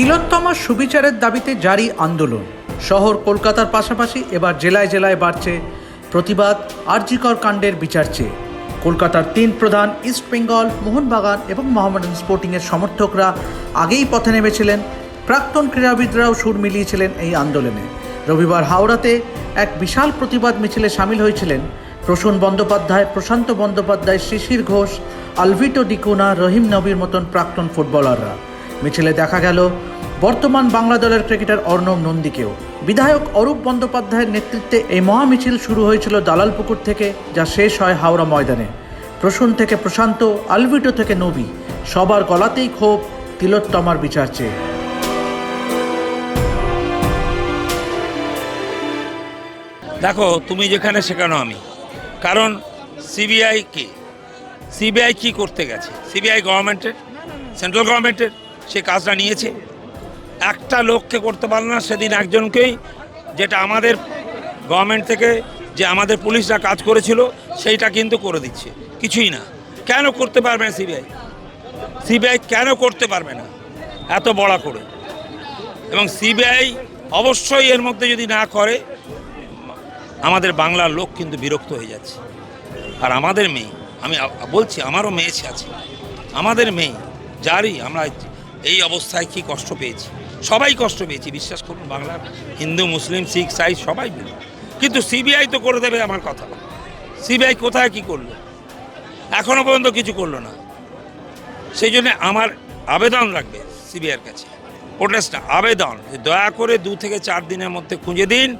তিলোত্তমার সুবিচারের দাবিতে জারি আন্দোলন। শহর কলকাতার পাশাপাশি এবার জেলায় জেলায় বাড়ছে প্রতিবাদ, আরজিকর কাণ্ডের বিচার চেয়ে। কলকাতার তিন প্রধান ইস্ট বেঙ্গল, মোহনবাগান এবং মোহামেডান স্পোর্টিংয়ের সমর্থকরা আগেই পথে নেমেছিলেন। প্রাক্তন ক্রীড়াবিদরাও সুর মিলিয়েছিলেন এই আন্দোলনে। রবিবার হাওড়াতে এক বিশাল প্রতিবাদ মিছিলে সামিল হয়েছিলেন প্রসূন বন্দ্যোপাধ্যায়, প্রশান্ত বন্দ্যোপাধ্যায়, শিশির ঘোষ, আলভিটো ডিকোনা, রহিম নবীর মতন প্রাক্তন ফুটবলাররা। মিছিলে দেখা গেল বর্তমান বাংলা দলের ক্রিকেটার অর্ণব নন্দীকেও। বিধায়ক অরূপ বন্দ্যোপাধ্যায়ের নেতৃত্বে এই মহামিছিল শুরু হয়েছিল দালালপুকুর থেকে, যা শেষ হয় হাওড়া ময়দানে। প্রসূন থেকে প্রশান্ত, আলভিটো থেকে নবী। সবার গলাতেই ক্ষোভ, তিলোত্তমার বিচার চেয়ে। দেখো, তুমি যেখানে সেখানে আমি। কারণ সিবিআই কি? সিবিআই কি করতে গেছে? সিবিআই গভর্নমেন্টের সেন্ট্রাল গভর্নমেন্টের সে কাজটা নিয়েছে। একটা লোককে করতে পারল না, সেদিন একজনকেই, যেটা আমাদের গভর্নমেন্ট থেকে যে আমাদের পুলিশরা কাজ করেছিল, সেইটা কিন্তু করে দিচ্ছে। কিছুই না। কেন করতে পারবে না সিবিআই? সিবিআই কেন করতে পারবে না? এত বড় করে। এবং সিবিআই অবশ্যই এর মধ্যে যদি না করে, আমাদের বাংলার লোক কিন্তু বিরক্ত হয়ে যাচ্ছে। আর আমাদের মেয়ে, আমি বলছি, আমারও মেয়ে আছে। আমাদের মেয়ে, যারই, আমরা এই অবস্থায় কি কষ্ট পেয়েছি? সবাই কষ্ট পেয়েছি, বিশ্বাস করুন বাংলার হিন্দু, মুসলিম, শিখ, সাই, সবাই মিলে। কিন্তু সিবিআই তো করে দেবে আমার কথা। সিবিআই কোথায় কি করল? এখনও পর্যন্ত কিছু করল না। সেই জন্য আমার আবেদন রাখবে সিবিআইয়ের কাছে। প্রোটেস্ট আবেদন। দয়া করে দু থেকে চার দিনের মধ্যে খুঁজে দিন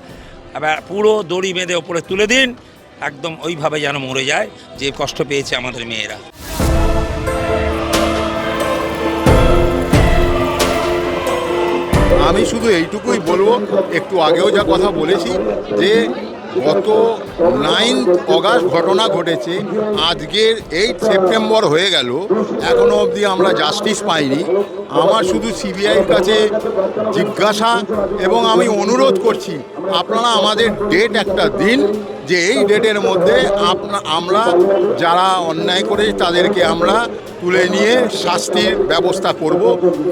এবার পুরো দড়ি বেঁধে ওপরে তুলে দিন, একদম ওইভাবে যেন মরে যায়, যে কষ্ট পেয়েছে আমাদের মেয়েরা। আমি শুধু এইটুকুই বলব, একটু আগেও যা কথা বলেছি যে গত নাইন অগাস্ট ঘটনা ঘটেছে, আজকের এইট সেপ্টেম্বর হয়ে গেল এখনও অবধি আমরা জাস্টিস পাইনি। আমার শুধু সিবিআইয়ের কাছে জিজ্ঞাসা এবং আমি অনুরোধ করছি, আপনারা আমাদের ডেট একটা দিন যে এই ডেটের মধ্যে আমরা যারা অন্যায় করে তাদেরকে আমরা তুলে নিয়ে শাস্তির ব্যবস্থা করব।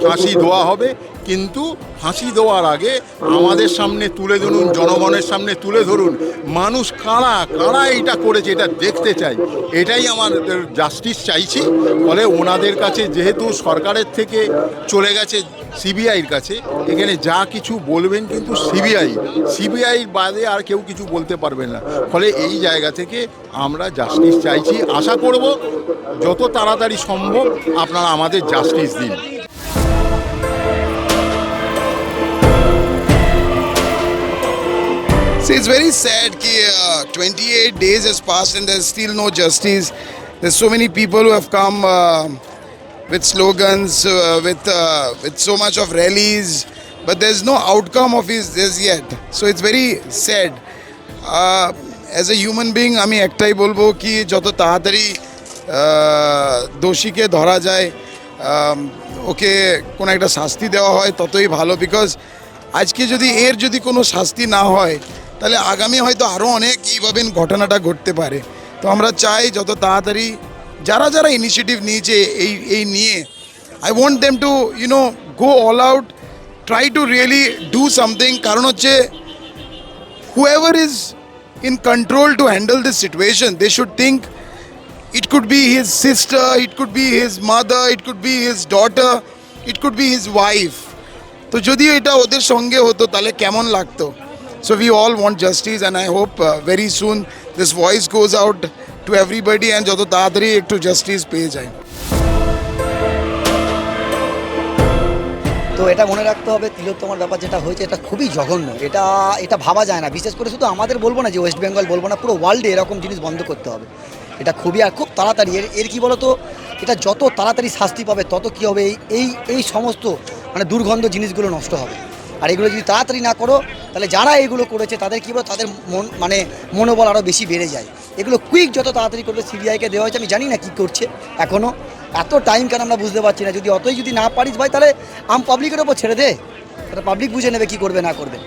ফাঁসি দেওয়া হবে। কিন্তু ফাঁসি দেওয়ার আগে আমাদের সামনে তুলে ধরুন, জনগণের সামনে তুলে ধরুন, মানুষ কারা কারা এটা করেছে এটা দেখতে চাই। এটাই আমার জাস্টিস চাইছি। ফলে ওনাদের কাছে যেহেতু সরকারের থেকে চলে গেছে সিবিআইয়ের কাছে, এখানে যা কিছু বলবেন কিন্তু সিবিআই সিবিআই বাদে আর কেউ কিছু বলতে পারবে না। ফলে এই জায়গা থেকে আমরা জাস্টিস চাইছি আশা করব যত তাড়াতাড়ি সম্ভব আপনারা আমাদের জাস্টিস দিন See, it's very sad that uh, 28 days has passed and there's still no justice. There's so many people who have come uh, with slogans, uh, with uh, with so much of rallies, but there's no outcome of his this yet. So it's very sad. Uh, as a human being, আমি একটাই বলব কি যত তাড়াতাড়ি দোষীকে ধরা যায় ওকে কোনো একটা শাস্তি দেওয়া হয় ততই ভালো। বিকজ আজকে যদি এর যদি কোনো শাস্তি না হয় তাহলে আগামী হয়তো আরও অনেক এইভাবে ঘটনাটা ঘটতে পারে। তো আমরা চাই যত তাড়াতাড়ি যারা যারা ইনিশিয়েটিভ নিয়েছে এই এই নিয়ে I want them to you know go all out try to really do something কারণ হচ্ছে whoever is in control to handle this situation, they should think it could be his sister, it could be his mother, it could be his daughter, it could be his wife. তো যদি এটা ওদের সঙ্গে হতো তাহলে কেমন লাগতো so we all want justice and I hope very soon this voice goes out to everybody and যত তাড়াতাড়ি একটু জাস্টিস পেয়ে যায় তো এটা মনে রাখতে হবে, তিলোত্তমার ব্যাপার যেটা হয়েছে, এটা খুবই জঘন্য। এটা এটা ভাবা যায় না। বিশেষ করে শুধু আমাদের বলব না যে ওয়েস্ট বেঙ্গল বলব না, পুরো ওয়ার্ল্ডে এরকম জিনিস বন্ধ করতে হবে। এটা খুবই, আর খুব তাড়াতাড়ি। এর এর কী বলতো, এটা যত তাড়াতাড়ি শাস্তি পাবে, তত কী হবে? এই এই এই সমস্ত মানে দুর্গন্ধ জিনিসগুলো নষ্ট হবে। আর এগুলো যদি তাড়াতাড়ি না করো, তাহলে যারা এগুলো করেছে, তাদের কী বলো তাদের মন মানে মনোবল আরও বেশি বেড়ে যায়। এগুলো কুইক যত তাড়াতাড়ি করবে সিবিআইকে দেওয়া হয়েছে। আমি জানি না কী করছে এখনও এত টাইম কেন আমরা বুঝতে পারছি না? যদি অতই যদি না পারিস ভাই, তাহলে আম পাবলিকের ওপর ছেড়ে দে। তাহলে পাবলিক বুঝে নেবে কী করবে, না করবে।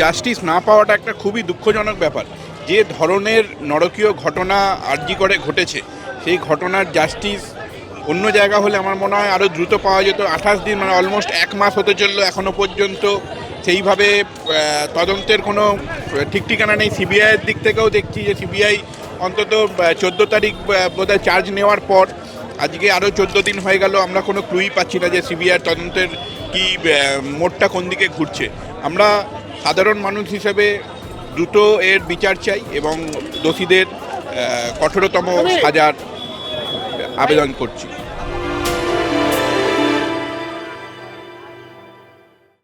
জাস্টিস না পাওয়াটা একটা খুবই দুঃখজনক ব্যাপার। যে ধরনের নরকীয় ঘটনা আর্জি করে ঘটেছে, সেই ঘটনার জাস্টিস অন্য জায়গা হলে আমার মনে হয় আরও দ্রুত পাওয়া যেত। আঠাশ দিন মানে অলমোস্ট এক মাস হতে চলল এখনও পর্যন্ত। সেইভাবে তদন্তের কোনো ঠিক ঠিকানা নেই। সিবিআইয়ের দিক থেকেও দেখছি যে সিবিআই অন্তত চোদ্দ তারিখ বোধহয় চার্জ নেওয়ার পর আজকে আরও চোদ্দ দিন হয়ে গেল আমরা কোনো ক্লুই পাচ্ছি না যে সিবিআই তদন্তের কি মোড়টা কোন দিকে ঘুরছে। আমরা সাধারণ মানুষ হিসেবে দ্রুত এর বিচার চাই এবং দোষীদের কঠোরতম সাজার আবেদন করছি।